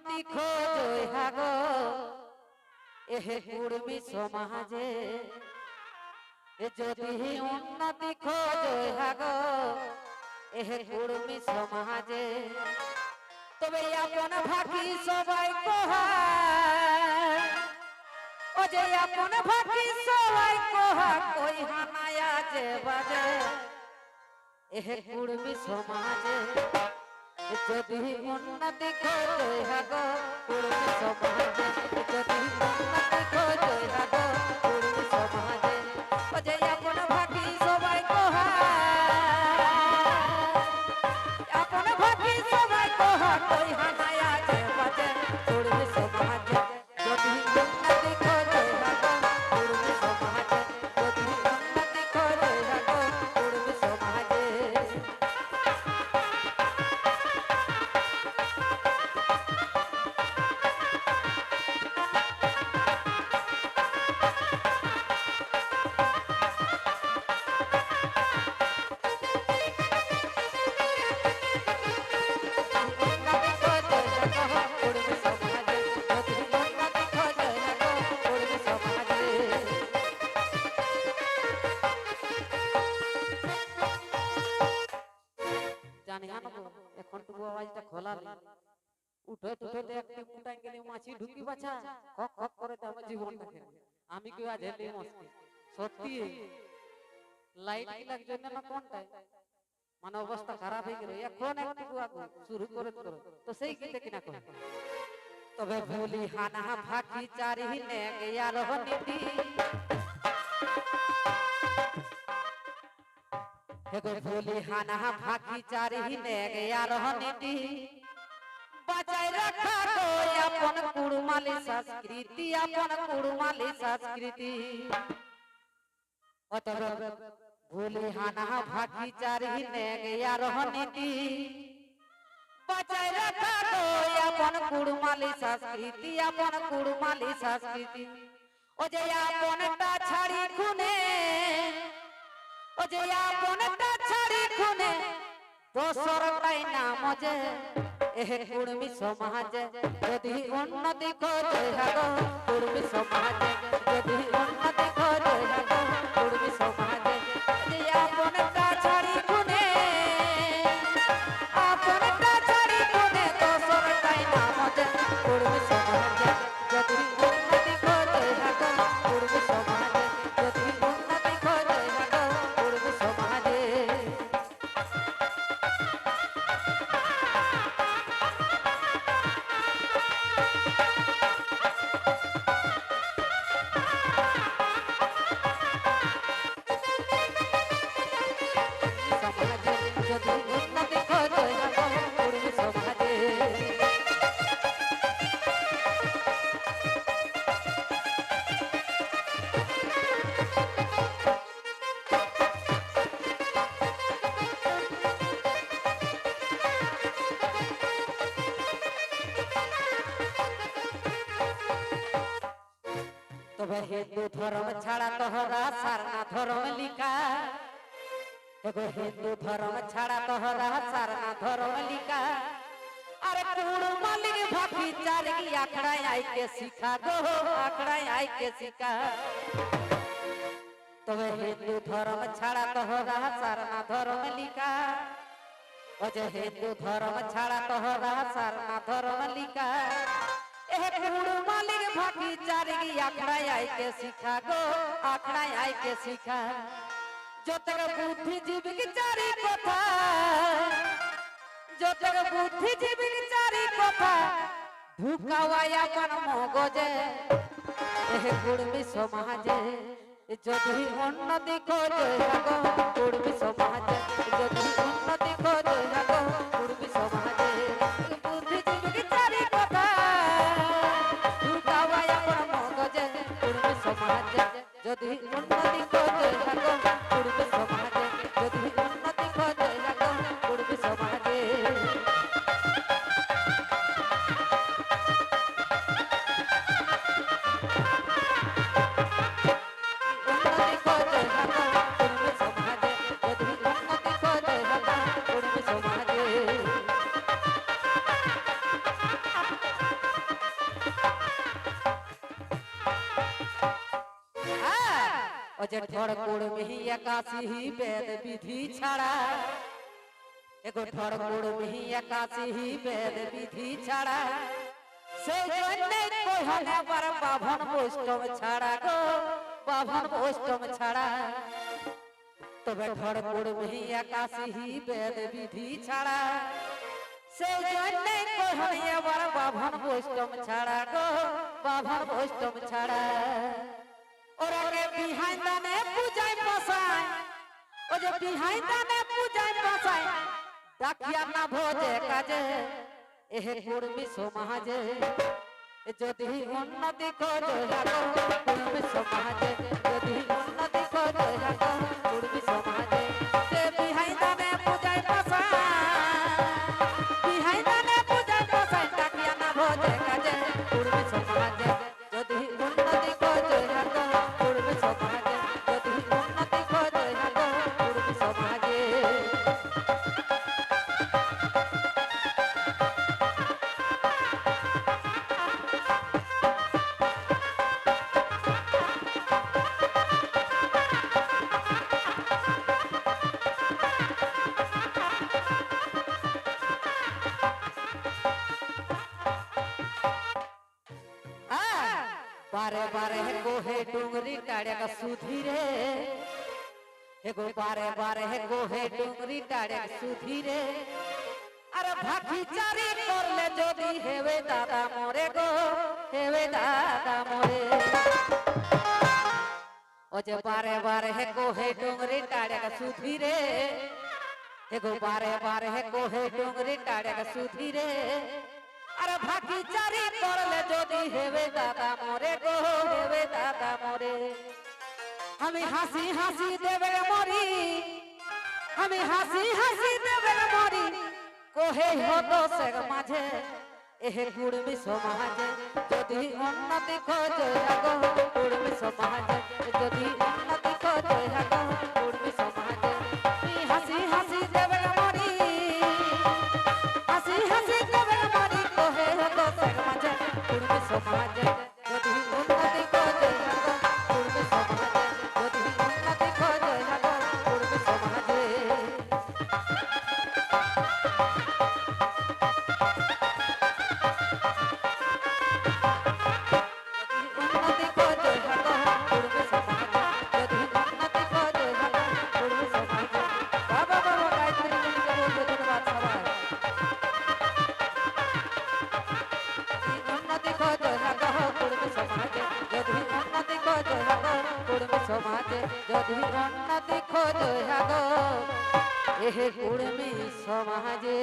উন্নতি হাগো। এহে কুড়মি সমাজে যদি উন্নতি খোঁজই হাগো, এহে কুড়মি সমাজে। তবে আপন ভাকি সবাই কোহায়। ও যে আপন ভাকি সবাই কোহা কই হানায়া বাজে। এহে কুড়মি সমাজে যদি উন্নতি করতে হাগো নেই। উঠে উঠে একটি মুটাই গেলে মাছি ঢুকি বাছা। খক খক করে তো আমার জীবনটাকে আমি কি আজ হেলে মস্তি? সত্যি? লাইট কি লাগছে না কোনটায়? মানে অবস্থা খারাপ হয়ে গেল। এখন একটু আগু, শুরু করে দিল তো সেই গীতে কিনা কই তবে ভুলি হানা ফাঁকি চারি নে গেয়ার নীতি হেগো ভুলি হানা ফাঁকি চারি নে গেয়ার নীতি বাজাই রাখা গো আপন কুড়মালি সংস্কৃতি, আপন কুড়মালি সংস্কৃতি। অতএব ভুলি হানা ভাটি চারি নে গেয়ার নীতি বাজাই রাখা গো আপন কুড়মালি সংস্কৃতি, আপন কুড়মালি সংস্কৃতি। ও যে আপনটা ছাড়ি খুনে, ও যে আপনটা ছাড়ি খুনে দোসরটাই নাম যে এহে কুড়মি সমাজে যদি উন্নতি করে হাগো কুড়মি সমাজে হিন্দু ধর্ম ছাড়া তোহরা সারনা ধর্ম লিকা এগো হিন্দু ধর্ম ছাড়া তোহরা সারনা ধর্ম লিকা আরে কোন মালিক ভাবি চার কি আখড়ায় আইকে শিখা গো, আখড়ায় আইকে শিখা। তবে হিন্দু ধর্ম ছাড়া তোহরা সারনা ধর্ম লিকা অজে হিন্দু ধর্ম ছাড়া তোহরা সারনা ধর্ম লিকা তোর হুড়ু মালির ভাটি চারি আখড়ায় আইকে শিখা গো, আখড়ায় আইকে শিখা। যতক বুদ্ধিজীবী চারি কথা, যতক বুদ্ধিজীবী চারি কথা ঢুকাওয়াই আমার মগজে। এ কুর্মী সমাজে, যদি অন্য দিক গো কোড় মিহি একাশি বেদ বিধি ছাড়া। এগো মিহি একাশি বেদ বিধি ছাড়া। সেই বার বাভন বৈষ্ণব ছাড়া গো, বাভন বৈষ্ণব ছাড়া। তবে ঠড় কোড় মিহি একাশি বেদ বিধি ছাড়া। সেই এবার বাভন বৈষ্ণব ছাড়া গো, বাভন বৈষ্ণব ছাড়া। পূজায় বসায়। ও যে বিহাইন্দ নে পূজায় বসায়। ডাকিয়া না ভোজে কাজে, এহে কুর্মি সমাজে। যদি উন্নতি করে যদি উন্নতি করে। बारे बारे गोहे डूंगरी टाड़े का सुधी रे। एगो बारे बारे गोहे डूंगरी टाड़े का सुधी रे। अरे भागी चारी करले जोदी हेवे दादा मोरे गो हेवे दादा मोरे। ओ जे बारे बारे है गोहे डूंगरी टाड़े का सुधी रे। एगो बारे बारे है गोहे डूंगरी टाड़े का सुधी रे। আরে ভাকি চারি করলে যদি হেবে দাদা মরে গো, হেবে দাদা মরে। আমি হাসি হাসি দেবে মরি, আমি হাসি হাসি দেবে মরি। কোহে হতো সে মাঝে, এহে কুড়মি সমাজে যদি উন্নতি খোঁজে আগো কুড়মি সমাজে যদি উন্নতি খোঁজে আগো। যদি উন্নতি করে হাগো এহে পূর্বে সমাজে।